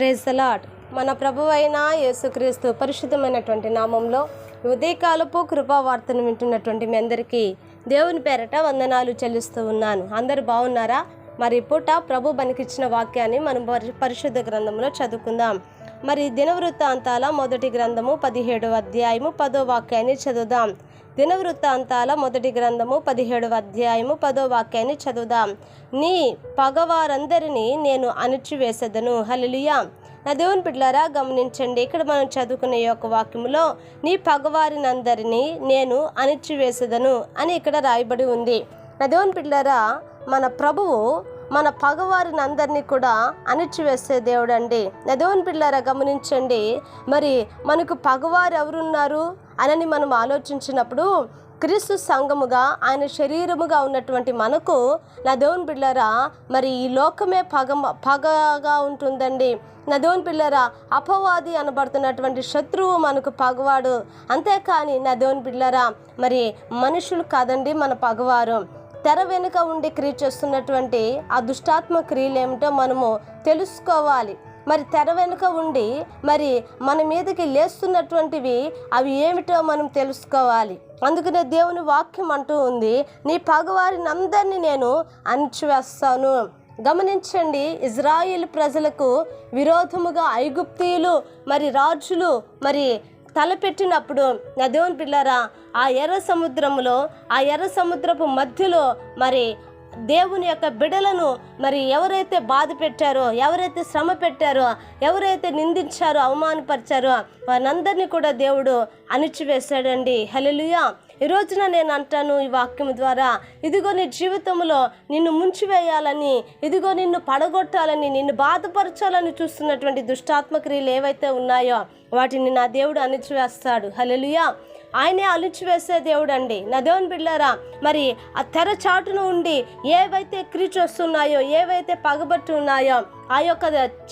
ప్రైసలాట్ మన ప్రభు అయిన యేసుక్రీస్తు పరిశుద్ధమైనటువంటి నామంలో ఉదయకాలపు కృపావార్తను వింటున్నటువంటి మీ అందరికీ దేవుని పేరట వందనాలు చెల్లిస్తూ ఉన్నాను. అందరు బాగున్నారా? మరి పూట ప్రభు మనకిచ్చిన వాక్యాన్ని మనం పరి- పరిశుద్ధ గ్రంథంలో చదువుకుందాం. మరి దినవృత్తాంతాల మొదటి గ్రంథము పదిహేడవ అధ్యాయము పదో వాక్యాన్ని చదువుదాం. దినవృత్తాంతాల మొదటి గ్రంథము పదిహేడవ అధ్యాయము పదో వాక్యాన్ని చదువుదాం. నీ పగవారందరినీ నేను అణిచివేసేదను. హల్లెలూయా. నా దేవుని బిడ్డలారా గమనించండి. ఇక్కడ మనం చదువుకునే యొక్క వాక్యములో నీ పగవారినందరినీ నేను అణిచివేసేదను అని ఇక్కడ రాయబడి ఉంది. నా దేవుని బిడ్డలారా మన ప్రభువు మన పగవారిని అందరినీ కూడా అణిచివేసే దేవుడు అండి నా దేవుని పిల్లారా గమనించండి. మరి మనకు పగవారు ఎవరున్నారు అనని మనం ఆలోచించినప్పుడు క్రీస్తు సంఘముగా ఆయన శరీరముగా ఉన్నటువంటి మనకు నా దేవుని పిల్లరా మరి ఈ లోకమే పగ పగగా ఉంటుందండి. నా దేవుని పిల్లరా అపవాది అనబడుతున్నటువంటి శత్రువు మనకు పగవాడు. అంతేకాని నా దేవుని పిల్లరా మరి మనుషులు కాదండి మన పగవారు. తెర వెనుక ఉండి క్రియ చేస్తున్నటువంటి ఆ దుష్టాత్మ క్రియలు ఏమిటో మనము తెలుసుకోవాలి. మరి తెర వెనుక ఉండి మరి మన మీదకి లేస్తున్నటువంటివి అవి ఏమిటో మనం తెలుసుకోవాలి. అందుకనే దేవుని వాక్యం అంటూ ఉంది నీ పగవారిని అందరినీ నేను అణిచివేస్తాను. గమనించండి ఇజ్రాయిల్ ప్రజలకు విరోధముగా ఐగుప్తీయులు మరి రాజులు మరి తలపెట్టినప్పుడు నా దేవుని పిల్లరా ఆ ఎర్ర సముద్రములో ఆ ఎర్ర సముద్రపు మధ్యలో మరి దేవుని యొక్క బిడలను మరి ఎవరైతే బాధ పెట్టారో ఎవరైతే శ్రమ పెట్టారో ఎవరైతే నిందించారో అవమానపరిచారో వారందరినీ కూడా దేవుడు అణిచివేశాడండి. హలలుయా ఈ రోజున నేను అంటాను ఈ వాక్యం ద్వారా ఇదిగో నీ జీవితంలో నిన్ను ముంచివేయాలని ఇదిగో నిన్ను పడగొట్టాలని నిన్ను బాధపరచాలని చూస్తున్నటువంటి దుష్టాత్మ క్రియలు ఏవైతే ఉన్నాయో వాటిని నా దేవుడు అణిచివేస్తాడు. హలలుయా ఆయనే అలిచివేసే దేవుడు అండి నా దేవుని బిళ్ళారా మరి ఆ తెర చాటును ఉండి ఏవైతే క్రీచు వస్తున్నాయో ఏవైతే పగబట్టి ఉన్నాయో ఆ యొక్క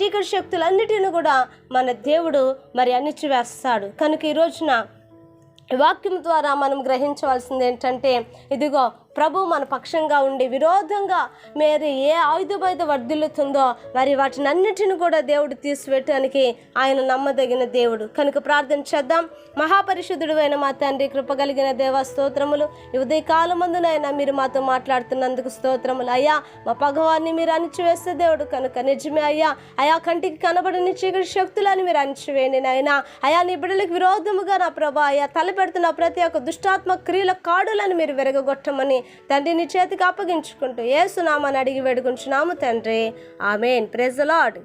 చీకటి శక్తులన్నిటిని కూడా మన దేవుడు మరి అణిచివేస్తాడు. కనుక ఈ రోజున వాక్యం ద్వారా మనం గ్రహించవలసింది ఏంటంటే ఇదిగో ప్రభు మన పక్షంగా ఉండి విరోధంగా మీరు ఏ ఆయుధమైతే వర్ధిల్లుతుందో మరి వాటిని అన్నిటిని కూడా దేవుడు తీసిపెట్టడానికి ఆయన నమ్మదగిన దేవుడు. కనుక ప్రార్థన చేద్దాం. మహాపరిశుద్ధుడు అయిన మా తండ్రి కృపగలిగిన దేవ స్తోత్రములు. ఈ మీరు మాతో మాట్లాడుతున్నందుకు స్తోత్రములు. అయ్యా మా పగవాన్ని మీరు అణిచివేస్తే దేవుడు కనుక నిజమే. అయ్యా అయా కంటికి కనబడని చీకటి శక్తులని మీరు అణిచివేయండి నాయన. అయా నీ బిడ్డలకు విరోధముగా నా ప్రభా అయ్యా తలపెడుతున్న ప్రతి ఒక్క దుష్టాత్మ క్రియల కాడులను మీరు విరగొట్టమని తండ్రి నీ చేతికి అప్పగించుకుంటూ ఏసునామని అడిగి వేడుకుంటున్నాము తండ్రి. ఆమెన్. ప్రెజ్ లాడ్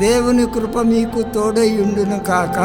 దేవుని కృప మీకు తోడై ఉండును కాక.